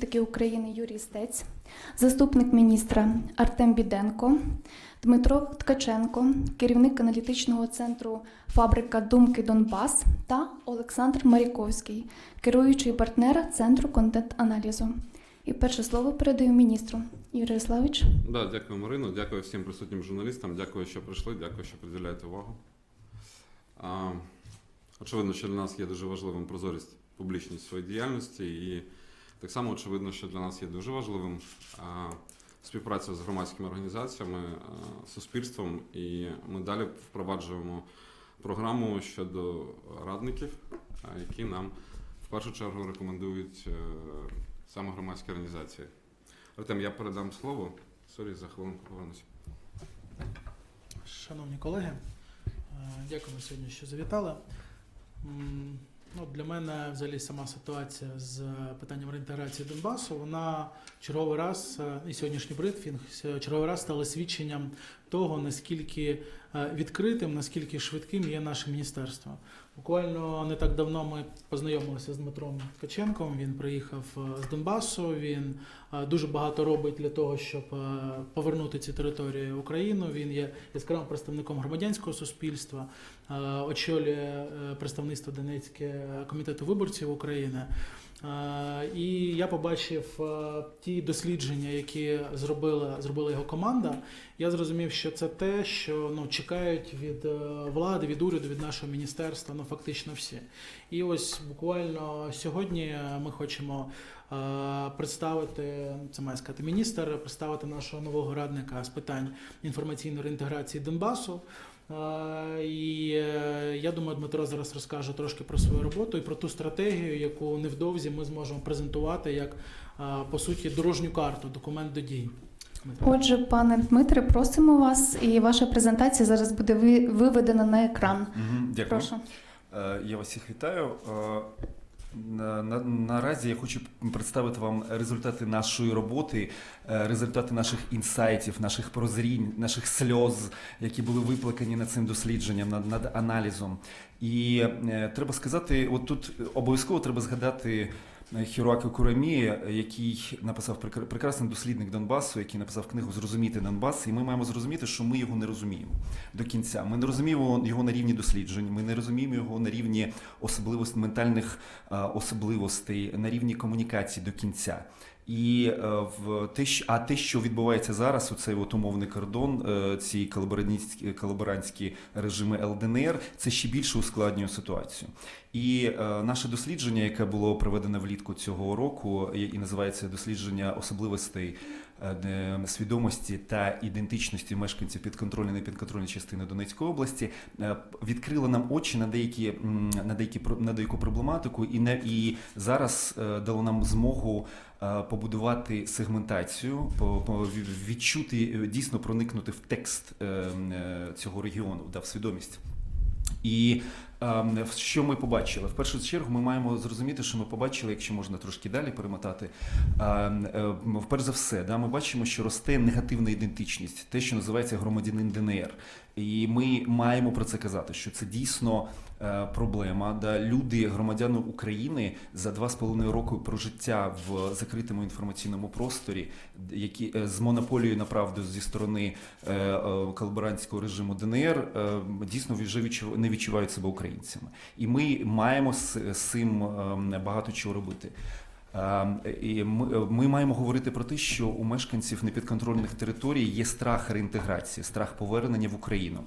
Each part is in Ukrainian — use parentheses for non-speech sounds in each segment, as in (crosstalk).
Таки України Юрій Стець, заступник міністра Артем Біденко, Дмитро Ткаченко, керівник аналітичного центру Фабрика Думки Донбас та Олександр Маріковський, керуючий партнер Центру контент-аналізу. І перше слово передаю міністру. Юрій Ярославович. Да, дякую, Марино. Дякую всім присутнім журналістам. Дякую, що прийшли. Дякую, що приділяєте увагу. А, очевидно, що для нас є дуже важливим прозорість, публічність своєї діяльності, і так само очевидно, що для нас є дуже важливим співпраця з громадськими організаціями, суспільством, і ми далі впроваджуємо програму щодо радників, які нам в першу чергу рекомендують е, саме громадські організації. Артем, я передам слово. Сорі, за хвилинку повернуся. Шановні колеги, е, дякуємо сьогодні, що завітали. Для мене взагалі сама ситуація з питанням реінтеграції Донбасу, вона черговий раз, е, і сьогоднішній брифінг с- черговий раз стали свідченням того, наскільки е, відкритим, наскільки швидким є наше міністерство. Буквально не так давно ми познайомилися з Дмитром Ткаченком. Він приїхав е, з Донбасу. Він е, дуже багато робить для того, щоб повернути ці території в Україну. Він є яскравим представником громадянського суспільства, очолює представництво Донецьке комітету виборців України. Е, І я побачив е, ті дослідження, які зробила, зробила його команда. Я зрозумів, що це те, що ну, чекають від е, влади, від уряду, від нашого міністерства, ну фактично всі. І ось буквально сьогодні ми хочемо представити, це має сказати міністр, представити нашого нового радника з питань інформаційної реінтеграції Донбасу. Е, І е, я думаю, Дмитро зараз розкаже трошки про свою роботу і про ту стратегію, яку невдовзі ми зможемо презентувати як е, по суті дорожню карту, документ до дій. Отже, пане Дмитре, просимо вас, і ваша презентація зараз буде ви- виведена на екран. Дякую. Прошу. Е, Я вас всіх вітаю. На- Наразі я хочу представити вам результати нашої роботи, е, результати наших інсайтів, наших прозрінь, наших сльоз, які були виплакані над цим дослідженням, над, над аналізом. І е, треба сказати, от тут обов'язково треба згадати. Е, Курамі, який написав прекра- прекрасний дослідник Донбасу, який написав книгу Зрозуміти Донбас, і ми маємо зрозуміти, що ми його не розуміємо до кінця. Ми не розуміємо його на рівні досліджень, ми не розуміємо його на рівні особливостей ментальних е, особливостей, на рівні комунікації до кінця. І е, в те, а те, що відбувається зараз, у цей от умовний кордон, е, ці колаборантські, колаборантські режими ЛДНР, це ще більше ускладнює ситуацію. І е, наше дослідження, яке було проведено влітку цього року, і, називається дослідження особливостей свідомості та ідентичності мешканців підконтрольної і непідконтрольної частини Донецької області, е, відкрило нам очі на деякі на деякі на деяку проблематику, і не і зараз е, дало нам змогу. е, Побудувати сегментацію, відчути е, дійсно проникнути в текст е, е, цього регіону, да, в свідомість. І ем, що ми побачили? В першу чергу ми маємо зрозуміти, що ми побачили, якщо можна трошки далі перемотати. ем, е, Вперше за все, да, ми бачимо, що росте негативна ідентичність, те, що називається громадянин ДНР. І ми маємо про це казати, що це дійсно е, проблема. Да, люди, громадяни України за два з половиною роки прожиття в закритому інформаційному просторі, які е, з монополією на правду зі сторони е, колаборантського режиму ДНР дійсно вже не відчувають себе українцями. І ми маємо з, цим е, багато чого робити. Е, І ми, ми маємо говорити про те, що у мешканців непідконтрольних територій є страх реінтеграції, страх повернення в Україну.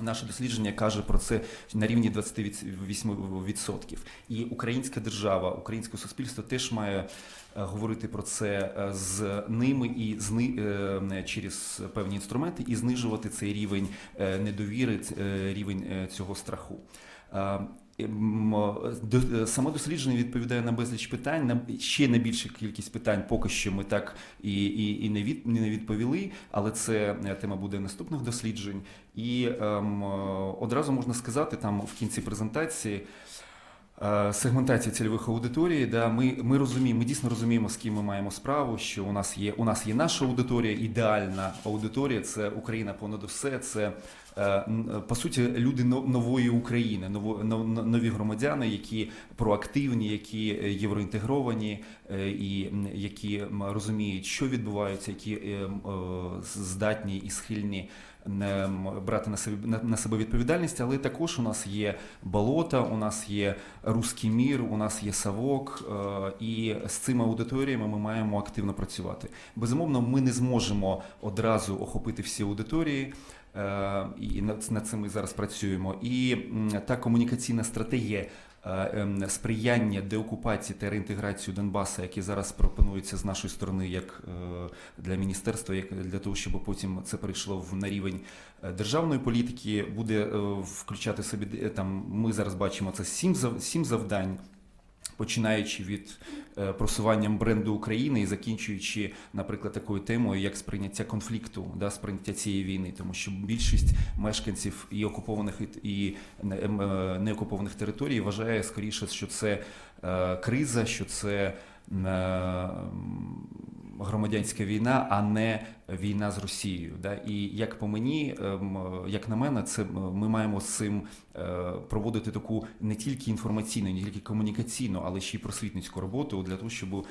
Наше дослідження каже про це на рівні 28%. І українська держава, українське суспільство теж має е, говорити про це е, з ними і зни, е, через певні інструменти, і знижувати цей рівень е, недовіри, е, рівень е, цього страху. Е, Саме дослідження відповідає на безліч питань, на ще на більшу кількість питань поки що ми так і, і, і не, від, не відповіли, але це е, тема буде наступних досліджень. І ем, е, одразу можна сказати, там в кінці презентації. Е, Сегментація цільових аудиторій, да, ми, ми розуміємо, ми дійсно розуміємо, з ким ми маємо справу, що у нас є у нас є наша аудиторія, ідеальна аудиторія, це Україна понад усе, це е, по суті люди но- нової України, нові громадяни, які проактивні, які е, євроінтегровані е, і які розуміють, що відбувається, які е, е, здатні і схильні не брати на себе на, на себе відповідальність, але також у нас є болота, у нас є руський мір, у нас є савок, е, і з цими аудиторіями ми маємо активно працювати. Безумовно, ми не зможемо одразу охопити всі аудиторії. е, І над цим ми зараз працюємо. І та комунікаційна стратегія сприяння деокупації та реінтеграції Донбаса, які зараз пропонуються з нашої сторони, як е, для міністерства, як для того, щоб потім це перейшло в на рівень е, державної політики, буде е, включати собі е, там. Ми зараз бачимо це сім сім завдань. Починаючи від е, просуванням бренду України і закінчуючи, наприклад, такою темою, як сприйняття конфлікту, да, сприйняття цієї війни, тому що більшість мешканців і окупованих і- ем, е, неокупованих територій вважає скоріше, що це е, криза, що це громадянська війна, а не війна з Росією. Да? І як по мені, ем, як на мене, це ми маємо з цим е, проводити таку не тільки інформаційну, не тільки комунікаційну, але ще й просвітницьку роботу для того, щоб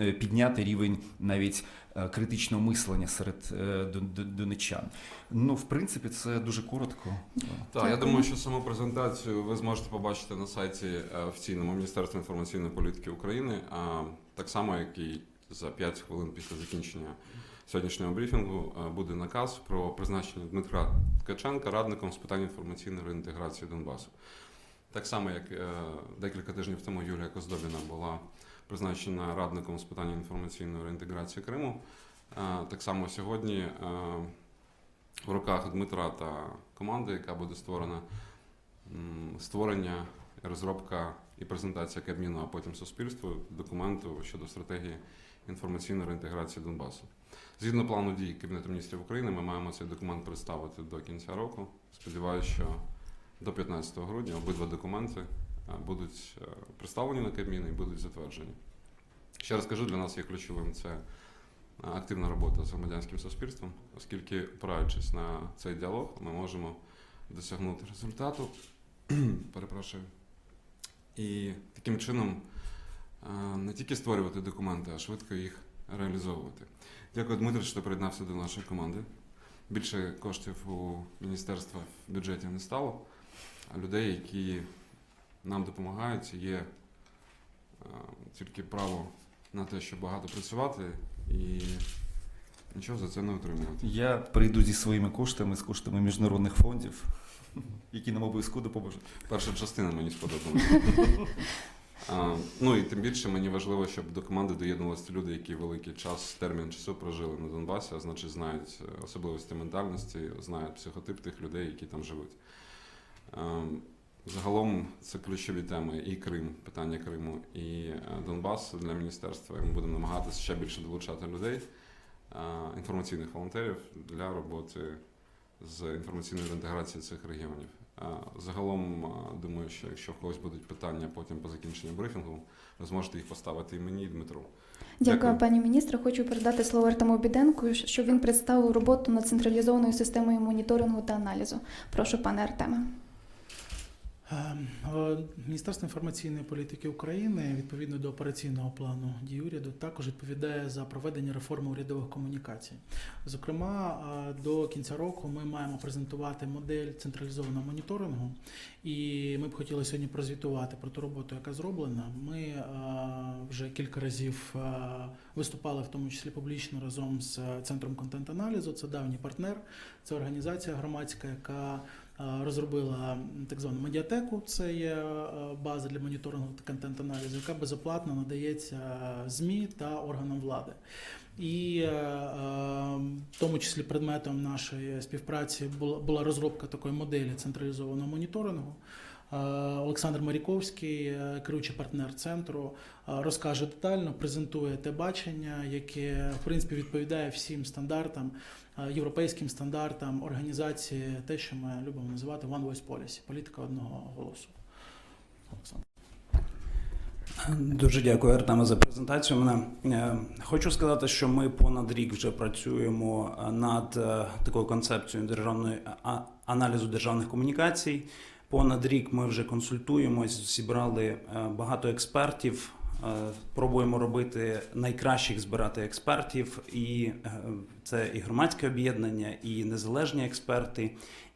е, підняти рівень навіть е, критичного мислення серед дон- дон- донечан. Ну, в принципі, це дуже коротко. Так, я думаю, що саму презентацію ви зможете побачити на сайті офіційному Міністерства інформаційної політики України, а так само, як і за 5 хвилин після закінчення сьогоднішнього брифінгу е, буде наказ про призначення Дмитра Ткаченка радником з питань інформаційної реінтеграції Донбасу. Так само, як е, декілька тижнів тому Юлія Коздобіна була призначена радником з питань інформаційної реінтеграції Криму. е, Так само сьогодні в руках Дмитра та команди, яка буде створена, створення, розробка і презентація Кабміну, а потім суспільству документу щодо стратегії інформаційної реінтеграції Донбасу. Згідно плану дій Кабінету міністрів України, ми маємо цей документ представити до кінця року. Сподіваюся, що до 15 грудня обидва документи е, будуть е, представлені на Кабмін і будуть затверджені. Ще раз кажу, для нас є ключовим це е, активна робота з громадянським суспільством, оскільки, опираючись на цей діалог, ми можемо досягнути результату. (clears throat) Перепрошую. І таким чином не тільки створювати документи, а швидко їх реалізовувати. Дякую, Дмитро, що приєднався до нашої команди. Більше коштів у міністерства в бюджеті не стало, а людей, які нам допомагають, є е, тільки право на те, щоб багато працювати і нічого за це не отримувати. Я прийду зі своїми коштами, з коштами міжнародних фондів, (laughs) які нам обов'язково допоможуть. Перша частина мені сподобалася. (laughs) Ну і тим більше мені важливо, щоб до команди доєднувалися люди, які великий час, термін часу прожили на Донбасі, а значить знають особливості ментальності, знають психотип тих людей, які там живуть. Загалом це ключові теми і Крим, питання Криму, і е, Донбас для міністерства. Ми будемо намагатися ще більше долучати людей, інформаційних волонтерів для роботи з інформаційної інтеграції цих регіонів. Е, Загалом, е, думаю, що якщо в когось будуть питання потім по закінченню брифінгу, ви зможете їх поставити і мені, і Дмитру. Дякую, Дякую. пані міністре. Хочу передати слово Артему Біденку, щоб він представив роботу над централізованою системою моніторингу та аналізу. Прошу, пане Артеме. Ем, е, Міністерство інформаційної політики України відповідно до операційного плану дій уряду також відповідає за проведення реформи урядових комунікацій. Зокрема, е, до кінця року ми маємо презентувати модель централізованого моніторингу, і ми б хотіли сьогодні прозвітувати про ту роботу, яка зроблена. Ми е, вже кілька разів виступали, в тому числі публічно разом з центром контент-аналізу. Це давній партнер, це організація громадська, яка розробила так звану медіатеку. Це є е, база для моніторингу та контент-аналізу, яка безоплатно надається ЗМІ та органам влади. І е, е, в тому числі предметом нашої співпраці була розробка такої моделі централізованого моніторингу. Е, Олександр Маріковський, е, керуючий партнер центру, е, розкаже детально, презентує те бачення, яке в принципі відповідає всім стандартам, європейським стандартам організації, те, що ми любимо називати One Voice Policy, політика одного голосу. Олександр. Дуже дякую, Артеме, за презентацію. Мене хочу сказати, що ми понад рік вже працюємо над такою концепцією державної аналізу державних комунікацій. Понад рік ми вже консультуємось, зібрали е, багато експертів. е, Пробуємо робити найкращих збирати експертів, і е, це і громадське об'єднання, і незалежні експерти,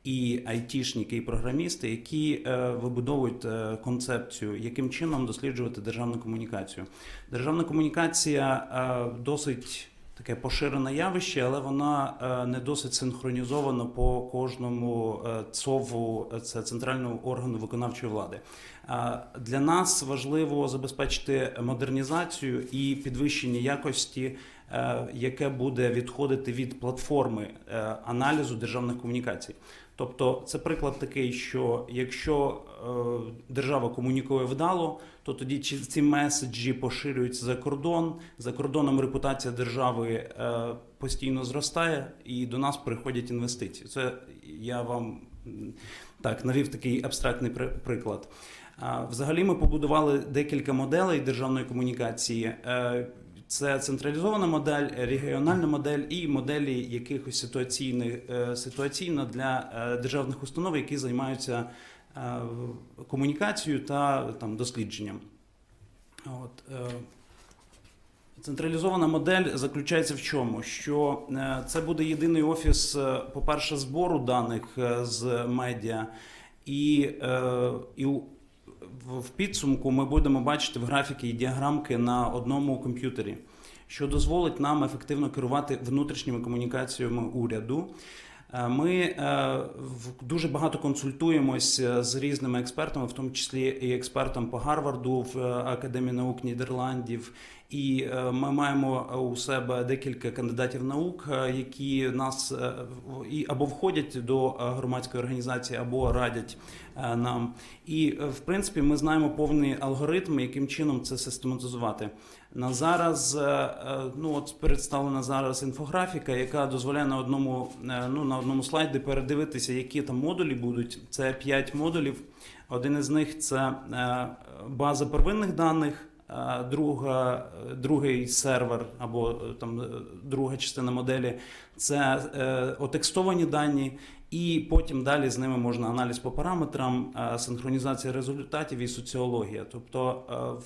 і айтішники, і програмісти, які вибудовують концепцію, яким чином досліджувати державну комунікацію. Державна комунікація досить таке поширене явище, але вона е, не досить синхронізована по кожному е, ЦОВу, е, це центральному органу виконавчої влади. Для нас важливо забезпечити модернізацію і підвищення якості, яке буде відходити від платформи аналізу державних комунікацій. Тобто, це приклад такий, що якщо е, держава комунікує вдало, то тоді ці- меседжі поширюються за кордон. За кордоном репутація держави е, постійно зростає, і до нас приходять інвестиції. Це я вам так навів такий абстрактний при- приклад. Взагалі, ми побудували декілька моделей державної комунікації. Це централізована модель, регіональна модель і моделі якихось ситуаційних е, ситуаційно для е, державних установ, які займаються е, комунікацією та там дослідженням. От, Централізована модель заключається в чому? Що це буде єдиний офіс, по-перше, збору даних з медіа, і, і в підсумку ми будемо бачити в графіки і діаграмки на одному комп'ютері, що дозволить нам ефективно керувати внутрішніми комунікаціями уряду. Е, Ми е, дуже багато консультуємось е, з різними експертами, в тому числі і експертом по Гарварду в Академії наук Нідерландів. І ми маємо у себе декілька кандидатів наук, які нас і або входять до громадської організації, або радять нам. І в принципі ми знаємо повний алгоритм, яким чином це систематизувати. На зараз е, е, ну от представлена зараз інфографіка, яка дозволяє на одному е, ну на одному слайді передивитися, які там модулі будуть. Це 5 модулів. Один із них це база первинних даних. Друга, другий сервер або там друга частина моделі це отекстовані дані, і потім далі з ними можна аналіз по параметрам, е, синхронізація результатів і соціологія. Тобто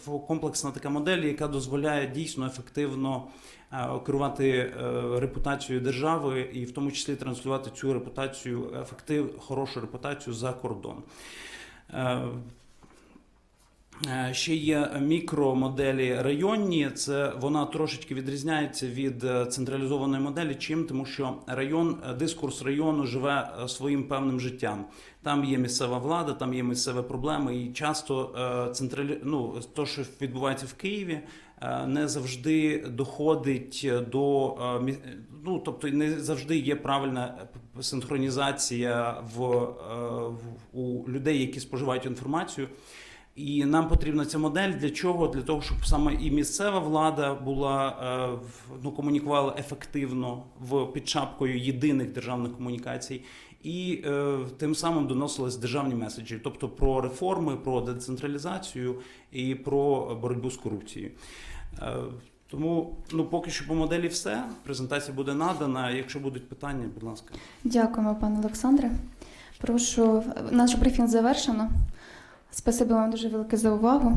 е, комплексна така модель, яка дозволяє дійсно ефективно е, керувати репутацією держави, і в тому числі транслювати цю репутацію, ефектив, хорошу репутацію за кордон. Е, Ще є мікромоделі районні. Це вона трошечки відрізняється від е, централізованої моделі. Чим тому, що район, е, дискурс району живе своїм певним життям. Там є місцева влада, там є місцеві проблеми, і часто централі... ну, то, що відбувається в Києві, не завжди доходить до ну, тобто не завжди є правильна синхронізація в, в у людей, які споживають інформацію. І нам потрібна ця модель для чого? Для того, щоб саме і місцева влада була е, ну, комунікувала ефективно в під шапкою єдиних державних комунікацій, і е, тим самим доносились державні меседжі, тобто про реформи, про децентралізацію і про боротьбу з корупцією. Е, тому ну поки що по моделі все. Презентація буде надана. Якщо будуть питання, будь ласка. Дякуємо, пане Олександре. Прошу, наш брифінг завершено. Спасибі вам дуже велике за увагу.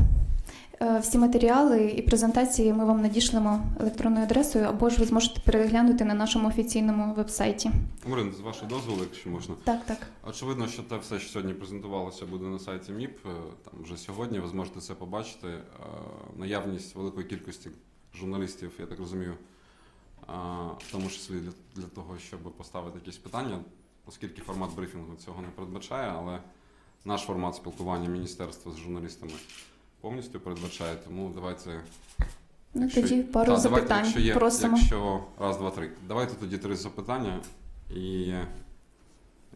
Е, Всі матеріали і презентації ми вам надішлемо електронною адресою, або ж ви зможете переглянути на нашому офіційному вебсайті. Марин, з вашого дозволу, якщо можна. Так, так. Очевидно, що те все, що сьогодні презентувалося, буде на сайті МІП. Е, Там вже сьогодні ви зможете це побачити. Е, Наявність великої кількості журналістів, я так розумію, в тому числі для того, щоб поставити якісь питання, оскільки формат брифінгу цього не передбачає, але наш формат спілкування міністерства з журналістами повністю передбачає. Тому давайте Ну Якщо- тоді пару Та, давайте, запитань. якщо є, Просимо. Якщо раз, два, три. Давайте тоді три запитання, і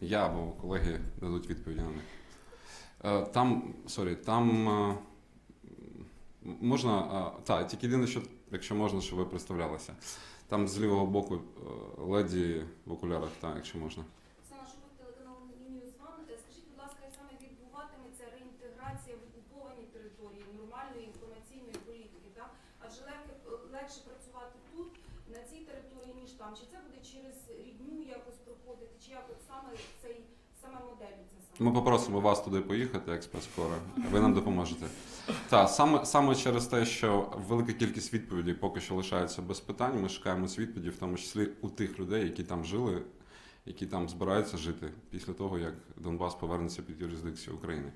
я або колеги дадуть відповіді на них. Е, Там, сорі, там е, можна. е, Та, тільки єдине, що якщо можна, щоб ви представлялися. Там з лівого боку леді в окулярах, так, якщо можна. Оксана Шубик, телеканал Ньюс Ван. Е, Скажіть, будь ласка, як саме відбуватиметься реінтеграція в окупованій території нормальної інформаційної тут, на цій території, ніж там? Чи це буде через рідню якось проходити, чи як саме цей саме модель це саме? Ми попросимо вас туди поїхати, як спецкора. Ви нам допоможете. Так, саме, саме через те, що велика кількість відповідей поки що лишається без питань. Ми шукаємо ці відповіді, в тому числі у тих людей, які там жили, які там збираються жити після того, як Донбас повернеться під юрисдикцію України.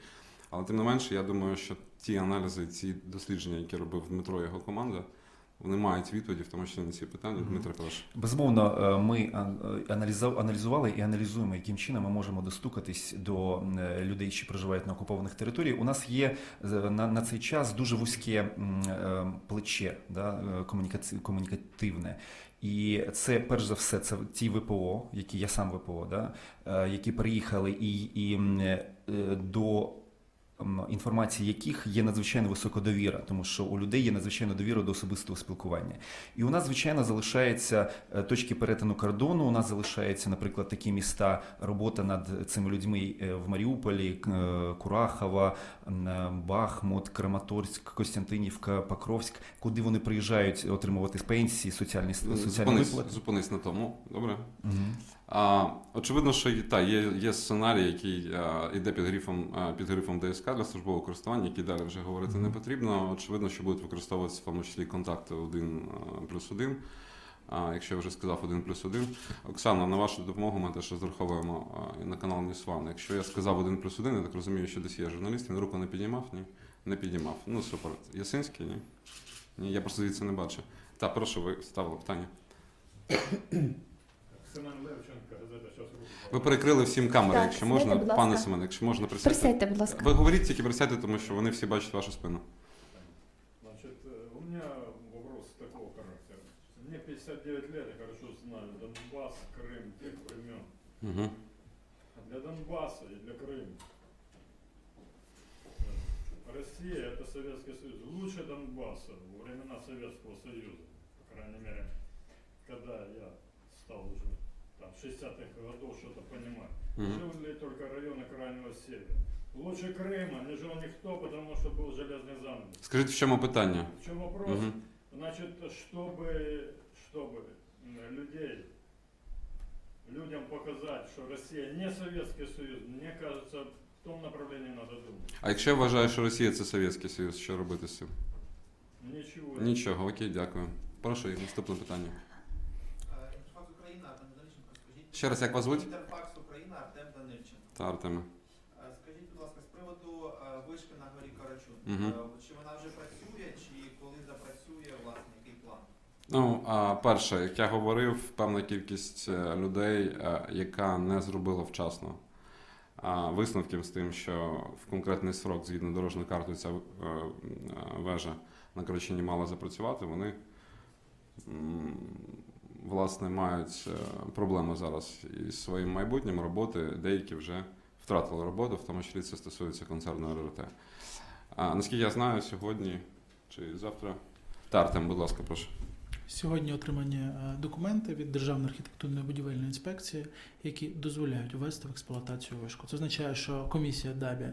Але тим не менше, я думаю, що ті аналізи, ці дослідження, які робив Дмитро і його команда, вони мають відповіді, в тому числі на ці питання. Дмитро, прошу. Безумовно, е, ми е, аналізували і аналізуємо, яким чином ми можемо достукатись до е, людей, що проживають на окупованих територіях. У нас є на, на цей час дуже вузьке плече да, комунікативне. І це перш за все, це ті ВПО, які я сам ВПО, да, які приїхали і, і до інформації яких є надзвичайно висока довіра, тому що у людей є надзвичайно довіра до особистого спілкування. І у нас, звичайно, залишаються е, точки перетину кордону. У нас залишаються, наприклад, такі міста, робота над цими людьми е, в Маріуполі, е, Курахова, Бахмут, Краматорськ, Костянтинівка, Покровськ, куди вони приїжджають отримувати пенсії, соціальні соціальні Зупинись, виплати. зупинись на тому. Добре. Мгм. А, очевидно, що та, є, є сценарій, який а, йде під грифом, а, під грифом ДСК для службового користування, який далі вже говорити не потрібно. Очевидно, що будуть використовуватися в тому числі контакти один плюс один. А, якщо я вже сказав один плюс один. Оксана, на вашу допомогу ми теж розраховуємо а, на канал Ньюсван. Якщо я сказав один плюс один, я так розумію, що десь є журналіст, він руку не піднімав? Ні? Не піднімав. Ну, супер. Ясинський, ні? Ні, я просто звідси не бачу. Так, прошу, ви ставили питання. Семен Левченко, газета «Час руку». Ви перекрили всім камери, Так, якщо сідайте, можна, будь ласка. пане Семен, якщо можна присядьте. Присядьте, будь ласка. Ви говоріть тільки присядьте, тому що вони всі бачать вашу спину. Значит, э, у меня вопрос такого характера. Мне 59 лет, я хорошо знаю Донбасс, Крым тех времен. Угу. А для Донбасса и для Крыма э, Россия это Советский Союз. Лучше Донбасса во времена Советского Союза, по крайней мере, когда я стал уже там 60-х годов что-то понимать. Угу. Жил ли только районы Крайнего Севера. Лучше Крыма не жил никто, потому что был железный занавес. Скажіть, в чому питання? В чем вопрос? Угу. Значит, чтобы, чтобы м, людей, людям показать, что Россия не Советский Союз, мне кажется, в том направлении надо думать. А якщо я вважаю, що Росія це Совєтський Союз, що робити з цим? Ничего. Нічого, окей, дякую. Прошу, і наступне питання. Ще раз, як вас звуть? Інтерфакс Україна, Артем Данильченко. Та Артеме. Е, Скажіть, будь ласка, з приводу е, вишки на горі Карачун. Е, Чи вона вже працює, чи коли запрацює, власне, який план? Ну, перше, як я говорив, певна кількість людей, яка не зробила вчасно висновків з тим, що в конкретний срок, згідно дорожньої карти, ця вежа на Корочині мала запрацювати, вони власне мають е, проблеми зараз із своїм майбутнім роботи. Деякі вже втратили роботу, в тому числі це стосується концерну РРТ. А, наскільки я знаю, сьогодні чи завтра. Та, Артем, будь ласка, прошу. Сьогодні отримані е, документи від Державної архітектурної будівельної інспекції, які дозволяють ввести в експлуатацію вишку. Це означає, що комісія ДАБІ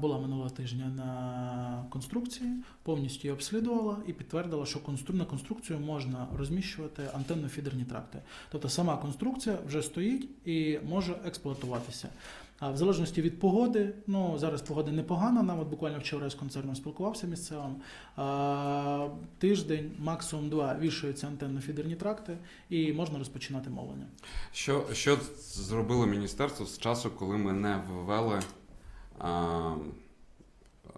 була минулого тижня на конструкції, повністю її обслідувала і підтвердила, що на конструкцію можна розміщувати антенно-фідерні тракти. Тобто сама конструкція вже стоїть і може експлуатуватися. А в залежності від погоди, ну зараз погода непогана. Нам от буквально вчора з концерном спілкувався місцевим. А, тиждень, максимум два вішаються антенно-фідерні тракти, і можна розпочинати мовлення. Що, що зробило міністерство з часу, коли ми не ввели,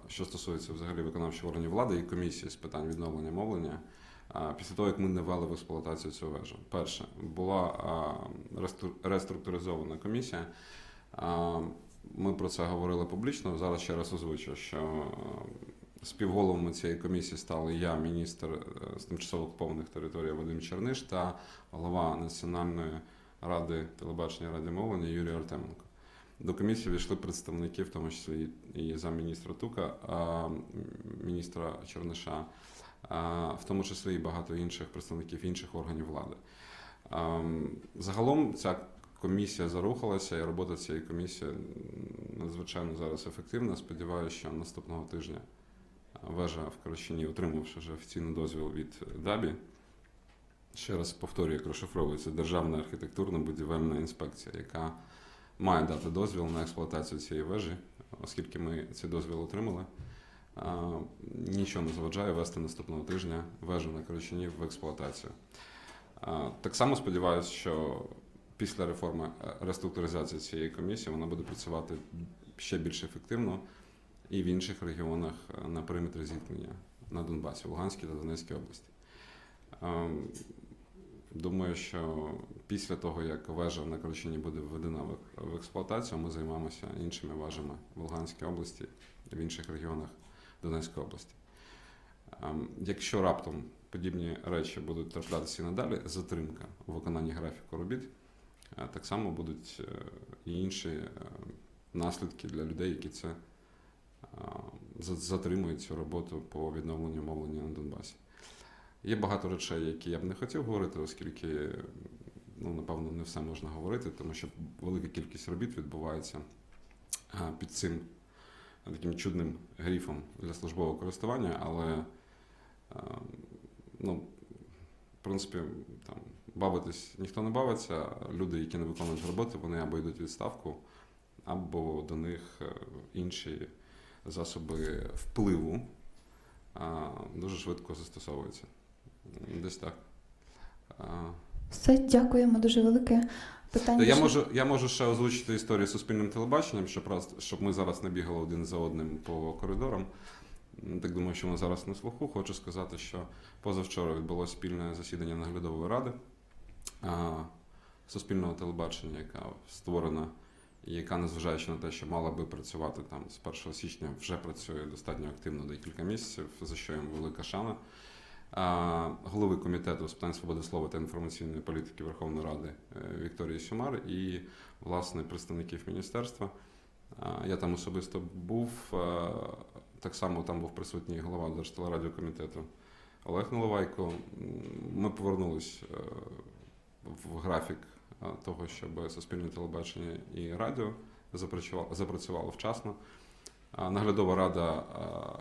що стосується взагалі виконавчих органів влади і комісії з питань відновлення мовлення, після того, як ми не ввели в експлуатацію цю вежу? Перше, була реструктуризована комісія. Ми про це говорили публічно. Зараз ще раз озвучу, що співголовами цієї комісії стали я, міністр е, з тимчасово окупованих територій Вадим Черниш та голова Національної ради телебачення і радіомовлення Юрій Артеменко. До комісії війшли представники, в тому числі і замміністра Тука, міністра Черниша, в тому числі і багато інших представників інших органів влади. Загалом ця комісія зарухалася, і робота цієї комісії надзвичайно зараз ефективна. Сподіваюся, що наступного тижня вежа в Корощині, отримавши вже офіційний дозвіл від ДАБІ, ще раз повторюю, як розшифровується Державна архітектурно-будівельна інспекція, яка має дати дозвіл на експлуатацію цієї вежі, оскільки ми цей дозвіл отримали. Нічого не заважає вести наступного тижня вежу на Корочині в експлуатацію. Так само сподіваюся, що після реформи е, реструктуризації цієї комісії вона буде працювати ще більш ефективно і в інших регіонах е, на периметрі зіткнення на Донбасі, в Луганській та Донецькій області. Думаю, що після того, як вежа на Корочині буде введена в- в експлуатацію, ми займемося іншими вежами в Луганській області в інших регіонах Донецької області. Ем, Якщо раптом подібні речі будуть траплятися і надалі, затримка у виконанні графіку робіт, е, так само будуть е, і інші е, наслідки для людей, які це затримують цю роботу по відновленню мовлення на Донбасі. Є багато речей, які я б не хотів говорити, оскільки, ну, напевно, не все можна говорити, тому що велика кількість робіт відбувається під цим таким чудним гріфом для службового користування, але ну, в принципі, там бавитись ніхто не бавиться. Люди, які не виконують роботи, вони або йдуть відставку, або до них е, інші засоби впливу дуже швидко застосовуються. Десь так. А, Все, дякуємо дуже велике питання. я ще- можу, я можу ще озвучити історію з суспільним телебаченням, щоб, раз, щоб ми зараз не бігали один за одним по коридорам. Так думаю, що ми зараз на слуху. Хочу сказати, що позавчора відбулося спільне засідання наглядової ради а, суспільного телебачення, яка створена і яка, незважаючи на те, що мала би працювати там з 1 січня, вже працює достатньо активно декілька місяців, за що їм велика шана. Голови комітету з питань свободи слова та інформаційної політики Верховної Ради е, Вікторії Сюмар і власне представників міністерства. Я там особисто був. е, Так само там був присутній голова Держтелерадіокомітету Олег Наливайко. Ми повернулись е, в графік того, щоб суспільне телебачення і радіо запрацювало, вчасно. Наглядова рада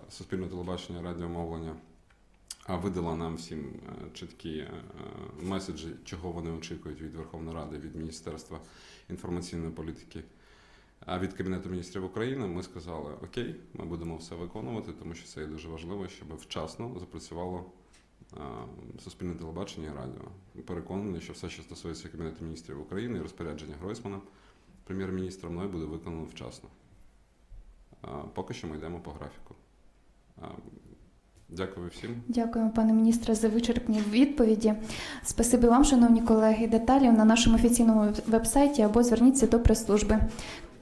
суспільного телебачення і радіомовлення видала нам всім е, чіткі е, меседжі, чого вони очікують від Верховної Ради, від Міністерства інформаційної політики, а від Кабінету міністрів України. Ми сказали: Окей, ми будемо все виконувати, тому що це є дуже важливо, щоб вчасно запрацювало е, суспільне телебачення і радіо. Переконаний, що все, що стосується Кабінету міністрів України і розпорядження Гройсмана, прем'єр-міністра мною буде виконано вчасно. Е, Поки що ми йдемо по графіку. Е, Дякую всім. Дякуємо, пане міністре, за вичерпні відповіді. Спасибі вам, шановні колеги. Деталі на нашому офіційному вебсайті або зверніться до прес-служби.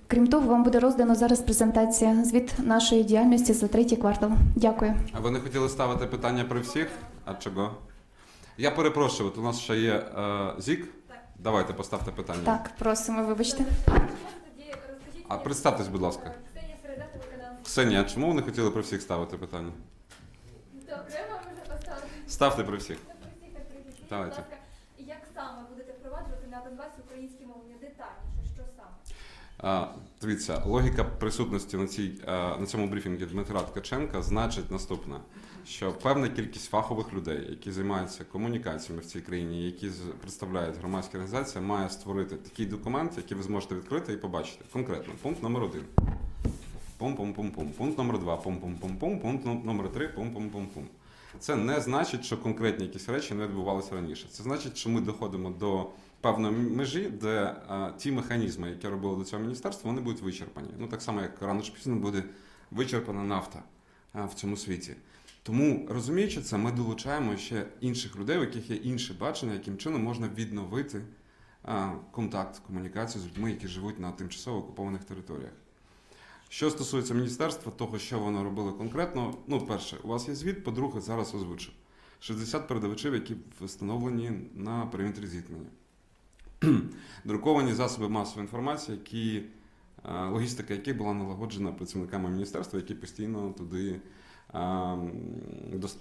Крім того, вам буде роздано зараз презентація звіт нашої діяльності за третій квартал. Дякую. А ви не хотіли ставити питання при всіх? А чого? Я перепрошую, от у нас ще є е, ЗІК. Давайте поставте питання. Так, просимо, вибачте. А мені, представтесь, будь ласка. е, Ксенія Середа, телеканал. Ксенія, а чому ви не хотіли при всіх ставити питання? Добре, я вам вже поставити. Ставте при всіх. Давайте. Будь ласка, як саме будете впроваджувати на Донбасі українське мовлення? Детальніше, що саме? А, дивіться, логіка присутності на, цій, на цьому брифінгі Дмитра Ткаченка значить наступне: що певна кількість фахових людей, які займаються комунікаціями в цій країні, які представляють громадські організації, має створити такий документ, який ви зможете відкрити і побачити. Конкретно, пункт номер один. Пум-пум-пум-пум. Пункт номер два. Пум-пум-пум-пум. Пункт номер три. Пум-пум-пум-пум. Це не значить, що конкретні якісь речі не відбувалися раніше. Це значить, що ми доходимо до певної межі, де а, ті механізми, які робили до цього міністерства, вони будуть вичерпані. Ну так само, як рано чи пізно буде вичерпана нафта а, в цьому світі. Тому, розуміючи це, ми долучаємо ще інших людей, у яких є інше бачення, яким чином можна відновити а, контакт, комунікацію з людьми, які живуть на тимчасово окупованих територіях. Що стосується міністерства, того, що воно робило конкретно, ну, перше, у вас є звіт, по-друге, зараз озвучу. 60 передавачів, які встановлені на периметрі зіткнення. (clears throat) Друковані засоби масової інформації, які, е, логістика яких була налагоджена працівниками міністерства, які постійно туди е,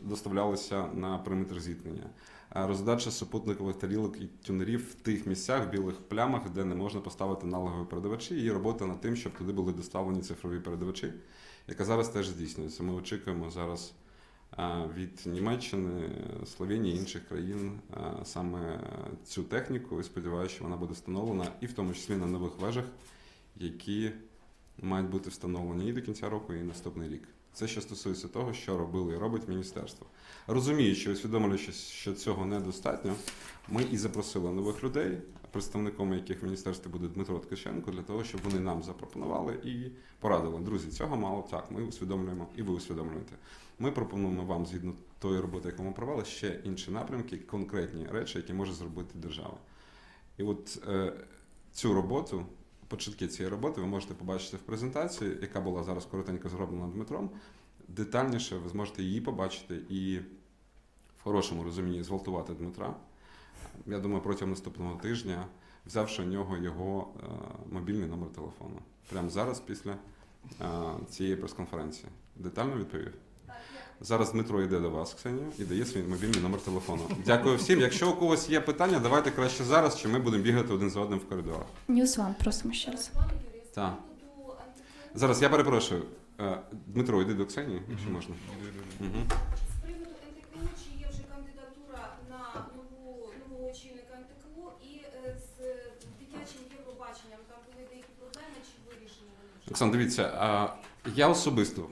доставлялися на периметр зіткнення. Е, Роздача супутникових тарілок і тюнерів в тих місцях, в білих плямах, де не можна поставити аналогові передавачі, і робота над тим, щоб туди були доставлені цифрові передавачі, яка зараз теж здійснюється. Ми очікуємо зараз е, від Німеччини, Словенії, інших країн е, саме цю техніку і сподіваюся, що вона буде встановлена і в тому числі на нових вежах, які мають бути встановлені і до кінця року, і наступний рік. Це що стосується того, що робило і робить міністерство. Розуміючи, усвідомлюючи, що цього недостатньо, ми і запросили нових людей, представником яких в міністерстві буде Дмитро Ткаченко, для того, щоб вони нам запропонували і порадили. Друзі, цього мало так. Ми усвідомлюємо, і ви усвідомлюєте. Ми пропонуємо вам, згідно тої роботи, яку ми провели, ще інші напрямки, конкретні речі, які може зробити держава. І от е, цю роботу, початки цієї роботи, ви можете побачити в презентації, яка була зараз коротенько зроблена Дмитром. Детальніше ви зможете її побачити і в хорошому розумінні зґвалтувати Дмитра. Я думаю, протягом наступного тижня, взявши у нього його е, мобільний номер телефону. Прямо зараз, після е, цієї прес-конференції. Детально відповів. Зараз Дмитро йде до вас, Ксенія, і дає свій мобільний номер телефону. Дякую всім. Якщо у когось є питання, давайте краще зараз, чи ми будемо бігати один за одним в коридорах. Ньюс Ван, просимо ще раз. Так. Зараз я перепрошую. Е, Дмитро, йди до Ксенії, якщо можна. Угу. З приводу НТКУ, чи є вже кандидатура на нову нового очільника НТКУ і е, з дитячим Євробаченням там були деякі проблеми чи вирішені вони вже? Дивіться, а, я особисто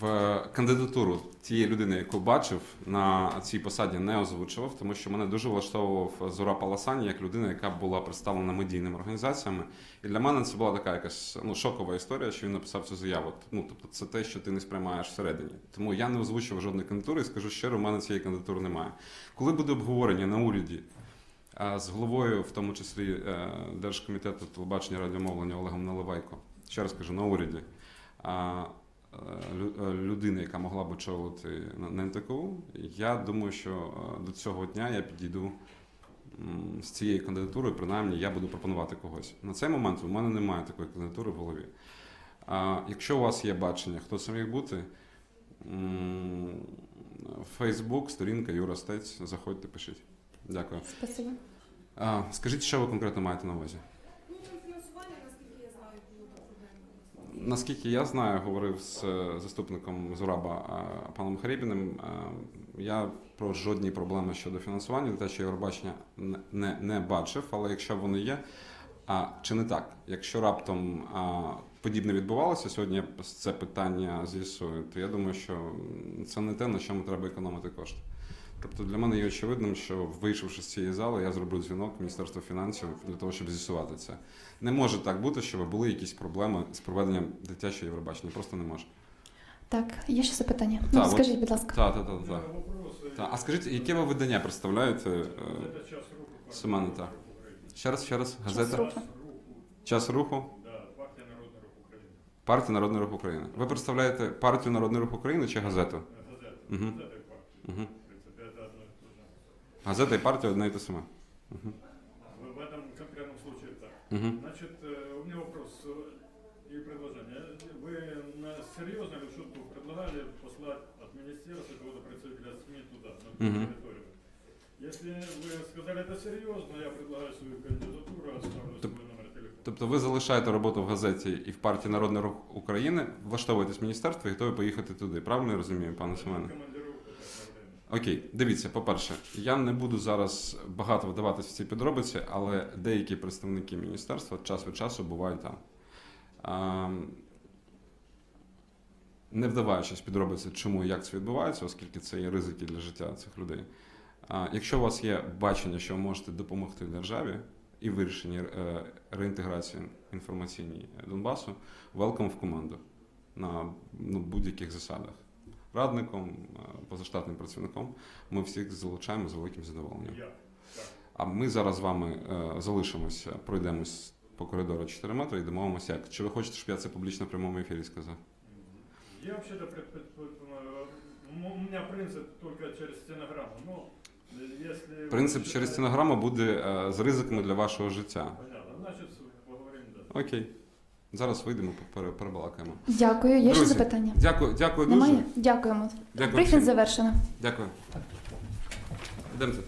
в кандидатуру тієї людини, яку бачив на цій посаді, не озвучував, тому що мене дуже влаштовував Зура Паласані як людина, яка була представлена медійними організаціями. І для мене це була така якась ну, шокова історія, що він написав цю заяву. Ну, тобто, це те, що ти не сприймаєш всередині. Тому я не озвучував жодної кандидатури і скажу щиро, в мене цієї кандидатури немає. Коли буде обговорення на уряді з головою, в тому числі е, Держкомітету телебачення радіомовлення Олегом Наливайко, ще раз кажу, на уряді. Е, е, людина, яка могла б очолити на- НТКУ, я думаю, що е, до цього дня я підійду з цією кандидатурою, принаймні я буду пропонувати когось. На цей момент у мене немає такої кандидатури в голові. А якщо у вас є бачення, хто це міг бути, Фейсбук, сторінка Юра Стець, заходьте, пишіть. Дякую. Спасибо. Скажіть, що ви конкретно маєте на увазі? Ну, там фінансування, наскільки я знаю, було проблеми. Наскільки я знаю, говорив з е, заступником Зураба е, паном Харібіним. е, Я про жодні проблеми щодо фінансування дитячого Євробачення не, не, бачив, але якщо вони є, а чи не так? Якщо раптом а, подібне відбувалося, сьогодні це питання з'ясую, то я думаю, що це не те, на чому треба економити кошти. Тобто для мене є очевидним, що вийшовши з цієї зали, я зроблю дзвінок Міністерству фінансів для того, щоб з'ясувати це. Не може так бути, щоб були якісь проблеми з проведенням дитячого Євробачення. Просто не може. Так, є ще запитання? Так, ну, от- скажіть, будь ласка. Так, так, так. У меня Так. вопрос. Та, а скажіть, яке ви видання представляєте? е, Это час руху. Семена, так. Ще раз, ще раз, газета. руху. Час руху. Да, партия Народный рух Украины. Партія Народний рух України. Ви представляєте партію Народний рух України чи газету? Газета. Мгм. Газета и партия. Угу. Газета і партія одне і те саме. Угу. В в этом конкретном случае так. Угу. Значит, э, у меня вопрос э, и предложение. Вы на серьезно или в шутку предлагали послать от министерства кого-то представителя СМИ туда, на ту Мгм. территорию? Если вы сказали это серьезно, я предлагаю свою кандидатуру, оставлю Тоб- свой номер телефона. Тобто ви залишаєте роботу в газеті і в партії Народний рух України, влаштовуєтесь в міністерство і готові поїхати туди. Правильно я розумію, пане Семене? Окей, дивіться, по-перше, я не буду зараз багато вдаватися в ці підробиці, але деякі представники міністерства час від часу бувають там. А, не вдаваючись підробиці, чому і як це відбувається, оскільки це є ризики для життя цих людей. А, якщо у вас є бачення, що ви можете допомогти державі і вирішенні е, реінтеграції інформаційній Донбасу, welcome в команду на ну, будь-яких засадах. Радником, е, позаштатним працівником, ми всіх залучаємо з великим задоволенням. А ми зараз з вами е, залишимося, пройдемось по коридору 4 метри і домовимося, як. Чи ви хочете, щоб я це публічно в прямому ефірі сказав? Я вообще-то пред- пред- пред- м- у меня принцип только через стенограмму. Но э, если Принцип через стенограму буде е, з ризиками для вашого життя. Понятно. Значит, поговорим да. Окей. Зараз вийдемо, пере- перебалакаємо. Дякую. Є ще запитання? Дякую, дякую дуже. Немає? Дякуємо. Дякую. Брифінг завершено. Дякую. Йдемте.